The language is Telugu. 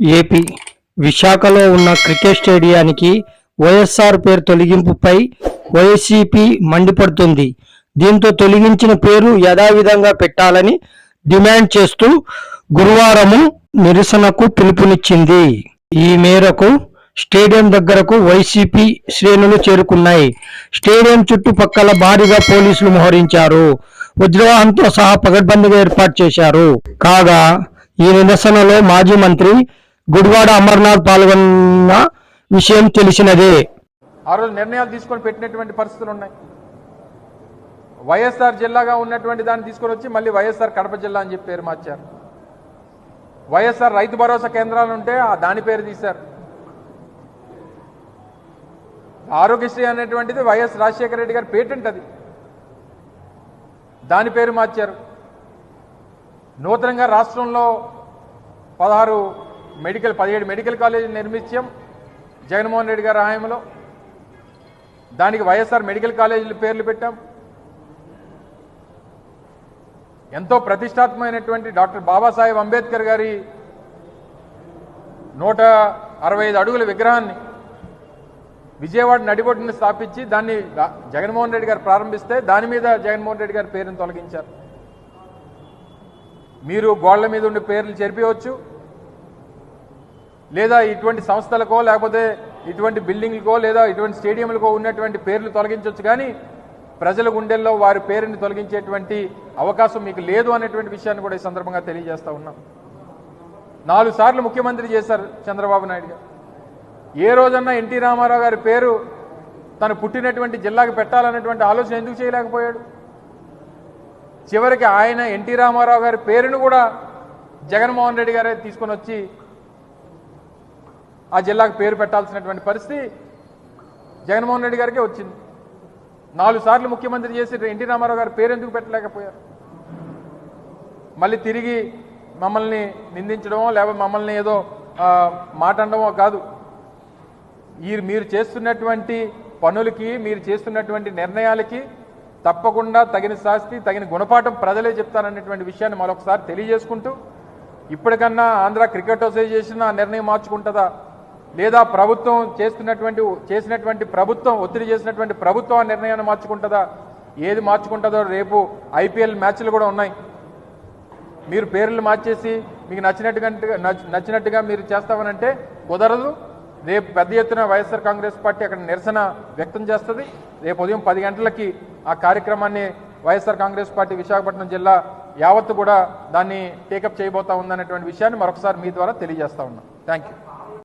ఏపీ విశాఖలో ఉన్న క్రికెట్ స్టేడియానికి వైఎస్ఆర్ పేరు తొలగింపుపై వైసీపీ మండిపడుతుంది. దీంతో తొలగించిన పేరు యథావిధంగా పెట్టాలని డిమాండ్ చేస్తూ గురువారము నిరసనకు పిలుపునిచ్చింది. ఈ మేరకు స్టేడియం దగ్గరకు వైసీపీ శ్రేణులు చేరుకున్నాయి. స్టేడియం చుట్టుపక్కల భారీగా పోలీసులు మోహరించారు. ఉద్రవాహంతో సహా పగడ్బందీగా ఏర్పాటు చేశారు. కాగా ఈ నిరసనలో మాజీ మంత్రి గుడివాడ అమర్నాథ్ పాల్గొన్న విషయం తెలిసినదే. ఆ రోజు నిర్ణయాలు తీసుకొని పెట్టినటువంటి పరిస్థితులు ఉన్నాయి. వైఎస్ఆర్ జిల్లాగా ఉన్నటువంటి దాన్ని తీసుకొని వచ్చి మళ్ళీ వైఎస్ఆర్ కడప జిల్లా అని చెప్పి పేరు మార్చారు. వైఎస్ఆర్ రైతు భరోసా కేంద్రాలు ఉంటే ఆ దాని పేరు తీశారు. ఆరోగ్యశ్రీ అనేటువంటిది వైఎస్ రాజశేఖర రెడ్డి గారి పేటెంట్ అది. దాని పేరు మార్చారు. నూతనంగా రాష్ట్రంలో పదహారు మెడికల్ పదిహేడు మెడికల్ కాలేజీలు నిర్మించాం జగన్మోహన్ రెడ్డి గారి హయాంలో దానికి వైఎస్ఆర్ మెడికల్ కాలేజీలు పేర్లు పెట్టాం. ఎంతో ప్రతిష్టాత్మకమైనటువంటి డాక్టర్ బాబాసాహెబ్ అంబేద్కర్ గారి నూట అరవై ఐదు అడుగుల విగ్రహాన్ని విజయవాడ నడిబొడ్డుని స్థాపించి దాన్ని జగన్మోహన్ రెడ్డి గారు ప్రారంభిస్తే దాని మీద జగన్మోహన్ రెడ్డి గారి పేరును తొలగించారు. మీరు గోళ్ళ మీద ఉండే పేర్లు చెరిపివచ్చు లేదా ఇటువంటి సంస్థలకో లేకపోతే ఇటువంటి బిల్డింగ్లకో లేదా ఇటువంటి స్టేడియంలకో ఉన్నటువంటి పేర్లు తొలగించవచ్చు కానీ ప్రజల గుండెల్లో వారి పేరుని తొలగించేటువంటి అవకాశం మీకు లేదు అనేటువంటి విషయాన్ని కూడా ఈ సందర్భంగా తెలియజేస్తూ ఉన్నాం. నాలుగు సార్లు ముఖ్యమంత్రి చేశారు చంద్రబాబు నాయుడు గారు. ఏ రోజన్నా ఎన్టీ రామారావు గారి పేరు తను పుట్టినటువంటి జిల్లాకు పెట్టాలనేటువంటి ఆలోచన ఎందుకు చేయలేకపోయాడు? చివరికి ఆయన ఎన్టీ రామారావు గారి పేరును కూడా జగన్మోహన్ రెడ్డి గారే తీసుకొని వచ్చి ఆ జిల్లాకు పేరు పెట్టాల్సినటువంటి పరిస్థితి జగన్మోహన్ రెడ్డి గారికే వచ్చింది. నాలుగు సార్లు ముఖ్యమంత్రి చేసి ఎన్టీ రామారావు గారి పేరు ఎందుకు పెట్టలేకపోయారు? మళ్ళీ తిరిగి మమ్మల్ని నిందించడమో లేకపోతే మమ్మల్ని ఏదో ఆ, మాట కాదు. ఈ మీరు చేస్తున్నటువంటి పనులకి మీరు చేస్తున్నటువంటి నిర్ణయాలకి తప్పకుండా తగిన శాస్తి తగిన గుణపాఠం ప్రజలే చెప్తారనేటువంటి విషయాన్ని మరొకసారి తెలియజేసుకుంటూ ఇప్పటికన్నా ఆంధ్ర క్రికెట్ అసోసియేషన్ ఆ నిర్ణయం మార్చుకుంటుందా? లేదా ప్రభుత్వం చేస్తున్నటువంటి చేసినటువంటి ప్రభుత్వం ఒత్తిడి చేసినటువంటి ప్రభుత్వం ఆ నిర్ణయాన్ని మార్చుకుంటుందా? ఏది మార్చుకుంటుందో రేపు ఐపీఎల్ మ్యాచ్లు కూడా ఉన్నాయి. మీరు పేర్లు మార్చేసి మీకు నచ్చినట్టుగా నచ్చినట్టుగా మీరు చేస్తామనంటే కుదరదు. రేపు పెద్ద ఎత్తున వైఎస్ఆర్ కాంగ్రెస్ పార్టీ అక్కడ నిరసన వ్యక్తం చేస్తుంది. రేపు ఉదయం పది గంటలకి ఆ కార్యక్రమాన్ని వైఎస్ఆర్ కాంగ్రెస్ పార్టీ విశాఖపట్నం జిల్లా యావత్తు కూడా దాన్ని టేకప్ చేయబోతా ఉందనేటువంటి విషయాన్ని మరొకసారి మీ ద్వారా తెలియజేస్తా ఉన్నాం. Thank you